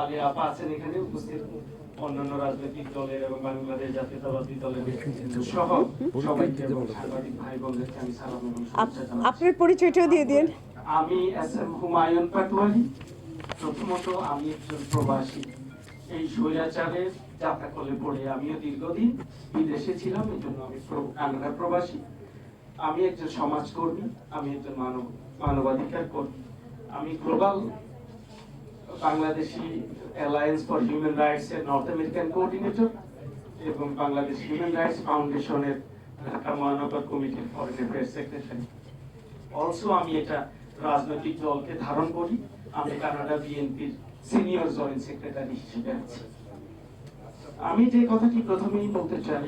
আলী আপা আছেন এখানে উপস্থিত। অন্যান্য রাজনৈতিক দলের এবং বাংলাদেশ জাতীয়তাবাদী দলের সহ সবাইকে এবং সাংবাদিক ভাই বোনদেরকে আমি সালাম এবং আপ-। আপনার পরিচয়টাও দিয়ে দিন। আমি এস এম হুমায়ুন পাটোয়ারি। প্রথমত আমি একজন প্রবাসী। এই স্বৈরাচারের যাত্রা করলে পড়ে আমিও দীর্ঘদিন বিদেশে ছিলাম এই জন্য আমি কানাডা প্রবাসী। আমি একজন সমাজকর্মী আমি একজন মানব মানবাধিকার কর্মী আমি global Bangladeshi alliance for human rights এর নর্থ আমেরিকান কোঅর্ডিনেটর এবং বাংলাদেশ হিউম্যান রাইটস ফাউন্ডেশনের ঢাকা মহানগর কমিটির ফরেন অ্যাফেয়ার্স সেক্রেটারি অলসো আমি এটা রাজনৈতিক দলকে ধারণ করি। আমি কানাডা বিএনপির সিনিয়র জয়েন্ট সেক্রেটারি হিসেবে আছি। আমি যে কথাটি প্রথমেই বলতে চাই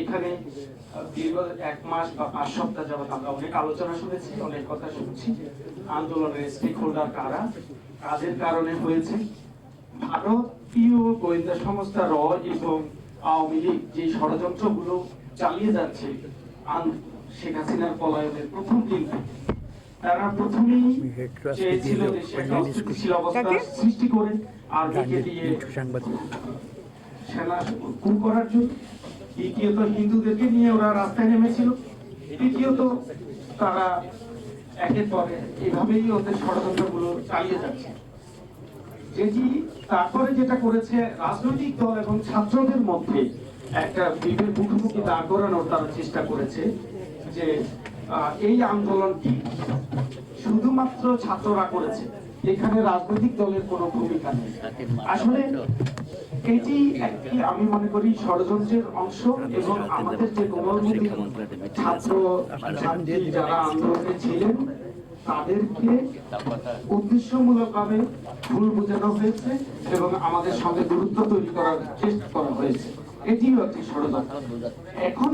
এখানে দীর্ঘ এক মাস বা পাঁচ সপ্তাহ যাবত আমরা অনেক আলোচনা শুনেছি, অনেক কথা শুনছি। আন্দোলনের স্টেক হোল্ডার কারা? কাদের কারণে হয়েছে। ভারতীয় গোয়েন্দা সংস্থা র এবং আওয়ামী লীগ যে ষড়যন্ত্রগুলো চালিয়ে যাচ্ছে শেখ হাসিনার পলায়নের প্রথম দিন থেকে, তারা প্রথমেই চেয়েছিল দেশে একটা অস্থিতিশীল অবস্থা সৃষ্টি করে আর দিয়ে সেনা কু করার জন্য। দ্বিতীয়ত হিন্দুদেরকে নিয়ে ওরা রাস্তায় নেমেছিল। তৃতীয়ত তারা একের পরে এভাবেই ওদের ষড়যন্ত্রগুলো চালিয়ে যাচ্ছে। তারপরে যেটা করেছে রাজনৈতিক দল এবং ছাত্রদের মধ্যে একটা বিভেদ মুখোমুখি দাঁড় করানোর তারা চেষ্টা করেছে যে এই আন্দোলনটি শুধুমাত্র ছাত্ররা করেছে, এখানে রাজনৈতিক দলের কোনো ভূমিকা নেই। আসলে এটি একটি, আমি মনে করি, ষড়যন্ত্রের অংশ এবং আমাদের যে কোমলমতি ছাত্র যারা আন্দোলনে ছিলেন, তাদেরকে উদ্দেশ্যমূলকভাবে ভুল বোঝানো হয়েছে এবং আমাদের সঙ্গে দূরত্ব তৈরি করার চেষ্টা করা হয়েছে। এটিও একটি ষড়যন্ত্র। এখন